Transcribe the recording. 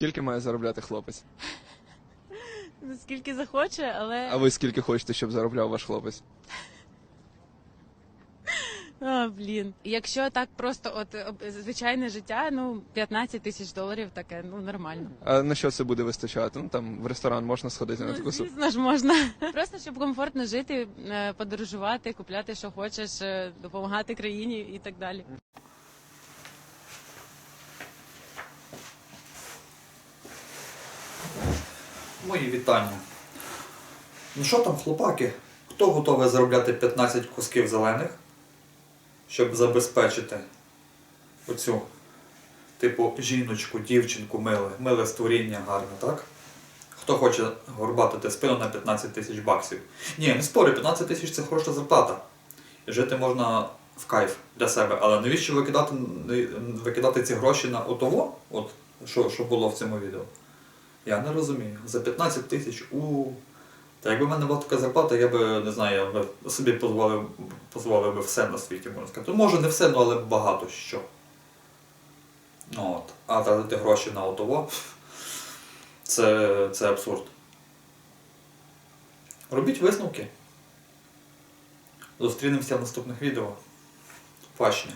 Скільки має заробляти хлопець? Скільки захоче, але А ви скільки хочете, щоб заробляв ваш хлопець? а, блін. Якщо так просто, от об- звичайне життя, ну 15 тисяч доларів таке, ну нормально. А на що це буде вистачати? Ну там в ресторан можна сходити на Ну, таку звісно ж можна. Просто щоб комфортно жити, е, подорожувати, купляти, що хочеш, е, допомагати країні і так далі. Мої вітання. Ну що там, хлопаки? Хто готовий заробляти 15 кусків зелених, щоб забезпечити оцю, типу, жіночку, дівчинку, миле, миле створіння гарне, так? Хто хоче горбатити спину на 15 тисяч баксів? Ні, не спорю, 15 тисяч це хороша зарплата. Жити можна в кайф для себе. Але навіщо викидати, викидати ці гроші на отово, от, що, що було в цьому відео? Я не розумію. За 15 тисяч у. Та якби в мене була така зарплата, я би не знаю, я би собі дозволив, дозволив би все на світі, можна сказати. Може не все, ну, але багато що. Ну, от. А тратити гроші на отово це, це абсурд. Робіть висновки. Зустрінемося в наступних відео. Побачення.